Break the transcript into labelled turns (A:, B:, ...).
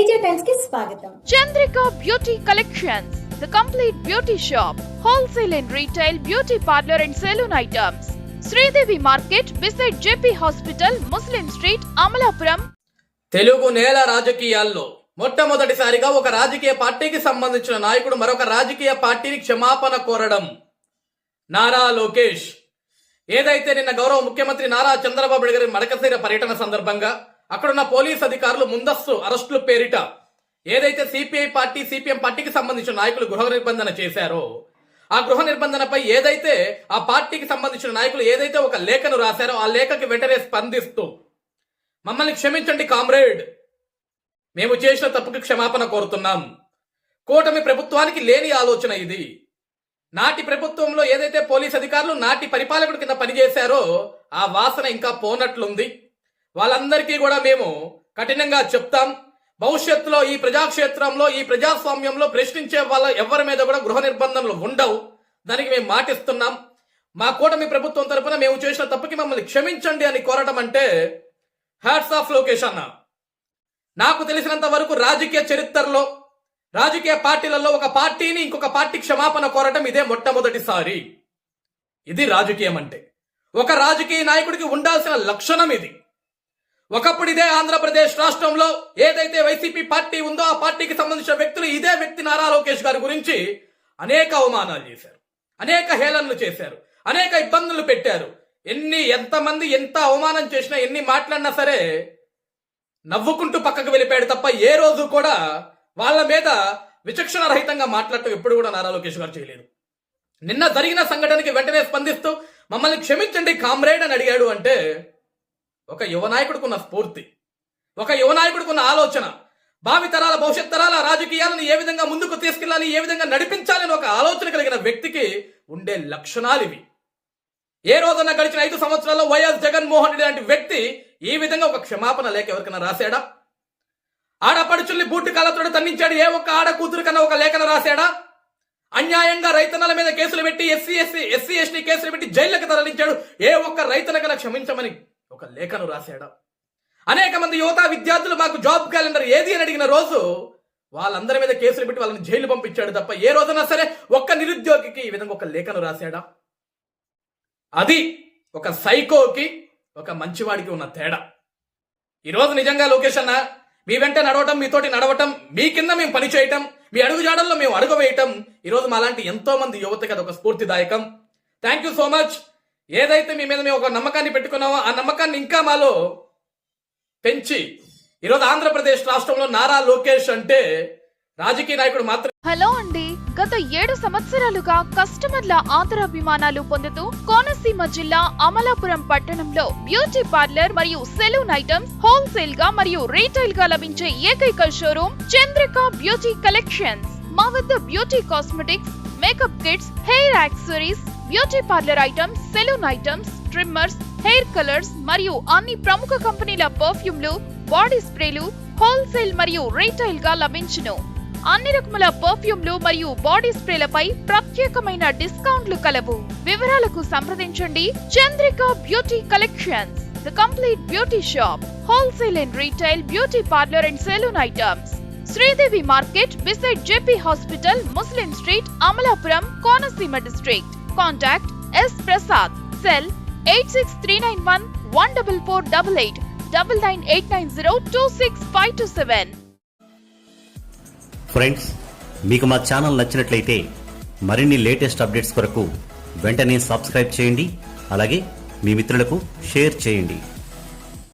A: తేజ టైమ్స్కి స్వాగతం.
B: Chandrika beauty collections the complete beauty shop wholesale and retail beauty parlour and salon items. Sridevi market beside JP hospital Muslim street Amalapuram.
C: Telugu నేల రాజకీయాల్లో మొట్టమొదటిసారిగా ఒక రాజకీయ పార్టీకి సంబంధించిన నాయకుడు మరొక రాజకీయ పార్టీని క్షమాపణ కోరడం. నారా లోకేష్. ఏదైతే నిన్న గౌరవ ముఖ్యమంత్రి నారా చంద్రబాబు నాయుడు గారి మడకశీర పర్యటన సందర్భంగా అక్కడున్న పోలీస్ అధికారులు ముందస్తు అరెస్టులు పేరిట ఏదైతే సిపిఐ పార్టీ సిపిఎం పార్టీకి సంబంధించిన నాయకులు గృహ నిర్బంధన చేశారో ఆ గృహ నిర్బంధనపై ఏదైతే ఆ పార్టీకి సంబంధించిన నాయకులు ఏదైతే ఒక లేఖను రాశారో ఆ లేఖకి వెంటనే స్పందిస్తూ మమ్మల్ని క్షమించండి కామ్రేడ్ మేము చేసిన తప్పుకి క్షమాపణ కోరుతున్నాం. కూటమి ప్రభుత్వానికి లేని ఆలోచన ఇది. నాటి ప్రభుత్వంలో ఏదైతే పోలీస్ అధికారులు నాటి పరిపాలకుడి కింద పనిచేశారో ఆ వాసన ఇంకా పోనట్లుంది. వాళ్ళందరికీ కూడా మేము కఠినంగా చెప్తాం. భవిష్యత్తులో ఈ ప్రజాక్షేత్రంలో ఈ ప్రజాస్వామ్యంలో ప్రశ్నించే వాళ్ళ ఎవరి మీద కూడా గృహ నిర్బంధనలు ఉండవు. దానికి మేము మాటిస్తున్నాం. మా కూటమి ప్రభుత్వం తరపున మేము చేసిన తప్పుకి మమ్మల్ని క్షమించండి అని కోరటం అంటే హ్యాట్స్ ఆఫ్ లోకేష్ అన్న. నాకు తెలిసినంత వరకు రాజకీయ చరిత్రలో రాజకీయ పార్టీలలో ఒక పార్టీని ఇంకొక పార్టీ క్షమాపణ కోరటం ఇదే మొట్టమొదటిసారి. ఇది రాజకీయం అంటే ఒక రాజకీయ నాయకుడికి ఉండాల్సిన లక్షణం ఇది. ఒకప్పుడు ఇదే ఆంధ్రప్రదేశ్ రాష్ట్రంలో ఏదైతే వైసీపీ పార్టీ ఉందో ఆ పార్టీకి సంబంధించిన వ్యక్తులు ఇదే వ్యక్తి నారా లోకేష్ గారి గురించి అనేక అవమానాలు చేశారు. అనేక హేళనలు చేశారు. అనేక ఇబ్బందులు పెట్టారు. ఎన్ని ఎంతమంది ఎంత అవమానం చేసినా ఎన్ని మాట్లాడినా సరే నవ్వుకుంటూ పక్కకు వెళ్ళిపోయాడు తప్ప ఏ రోజు కూడా వాళ్ళ మీద విచక్షణ రహితంగా మాట్లాడటం ఎప్పుడు కూడా నారా లోకేష్ గారు చేయలేదు. నిన్న జరిగిన సంఘటనకి వెంటనే స్పందిస్తూ మమ్మల్ని క్షమించండి కామ్రేడ్ అని అడిగాడు అంటే ఒక యువ నాయకుడికున్న స్ఫూర్తి ఒక యువనాయకుడికి ఉన్న ఆలోచన భావితరాల భవిష్యత్ తరాల రాజకీయాలను ఏ విధంగా ముందుకు తీసుకెళ్ళాలి ఏ విధంగా నడిపించాలని ఒక ఆలోచన కలిగిన వ్యక్తికి ఉండే లక్షణాలు ఇవి. ఏ రోజున గడిచిన ఐదు సంవత్సరాల్లో వైఎస్ జగన్మోహన్ రెడ్డి లాంటి వ్యక్తి ఈ విధంగా ఒక క్షమాపణ లేఖ ఎవరికైనా రాశాడా? ఆడపడుచుల్ని బూటు కాలతోడు తన్నించాడు ఏ ఒక్క ఆడ కూతురు కన్నా ఒక లేఖన రాశాడా? అన్యాయంగా రైతన్నల మీద కేసులు పెట్టి ఎస్సీ ఎస్సీ ఎస్సీ ఎస్టీ కేసులు పెట్టి జైళ్ళకి తరలించాడు ఏ ఒక్క రైతనకన్నా క్షమించమని ఒక లేఖను రాశాడు. అనేక మంది యువత విద్యార్థులు మాకు జాబ్ క్యాలెండర్ ఏది అని అడిగిన రోజు వాళ్ళందరి మీద కేసులు పెట్టి వాళ్ళని జైలు పంపించాడు తప్ప ఏ రోజున సరే ఒక్క నిరుద్యోగికి ఈ విధంగా ఒక లేఖను రాశాడా? అది ఒక సైకోకి ఒక మంచివాడికి ఉన్న తేడా. ఈరోజు నిజంగా లోకేష్ అన్న మీ వెంట నడవటం మీతోటి నడవటం మీ కింద మేము పనిచేయటం మీ అడుగు జాడల్లో మేము అడుగు వేయటం ఈరోజు మాలాంటి ఎంతో మంది యువతకి అదొక స్ఫూర్తిదాయకం. థ్యాంక్ యూ సో మచ్ ఏదైతే మీ మీద మేము ఒక నమ్మకాన్ని పెట్టుకున్నామో ఆ నమ్మకాన్ని ఇంకా మాలో పెంచి ఈరోజు ఆంధ్రప్రదేశ్ రాష్ట్రంలో నారా లోకేష్ అంటే రాజకీయ నాయకుడు మాత్రం
B: హలో అండి. గత ఏడు సంవత్సరాలుగా కస్టమర్ల ఆదరాభిమానాలు పొందుతూ కోనసీమ జిల్లా అమలాపురం పట్టణంలో బ్యూటీ పార్లర్ మరియు సెలూన్ ఐటమ్స్ హోల్సేల్గా మరియు రీటైల్గా లభించే ఏకైక షోరూమ్ చంద్రిక బ్యూటీ కలెక్షన్స్. మా వద్ద beauty cosmetics makeup kits hair accessories beauty parlour items salon items trimmers hair colours మరియు అన్ని ప్రముఖ కంపెనీల పర్ఫ్యూమ్లు బాడీ స్ప్రేలు హోల్సేల్ మరియు రీటైల్గా లభించును. అన్ని రకముల పర్ఫ్యూమ్లు మరియు బాడీ స్ప్రేలపై ప్రత్యేకమైన డిస్కౌంట్లు కలవు. వివరాలకు సంప్రదించండి Chandrika beauty collections the complete beauty shop wholesale and retail beauty parlour and salon items. Sridevi market beside JP hospital Muslim street Amalapuram Konaseema district. Contact S Prasad cell eight six three nine one one double four double eight double nine eight nine zero two six five two seven
D: friends మీకు మా channel నచ్చినట్లయితే మరిన్ని latest updates కొరకు వెంటనే subscribe చేయండి అలాగే మీ మిత్రులకు share చేయండి.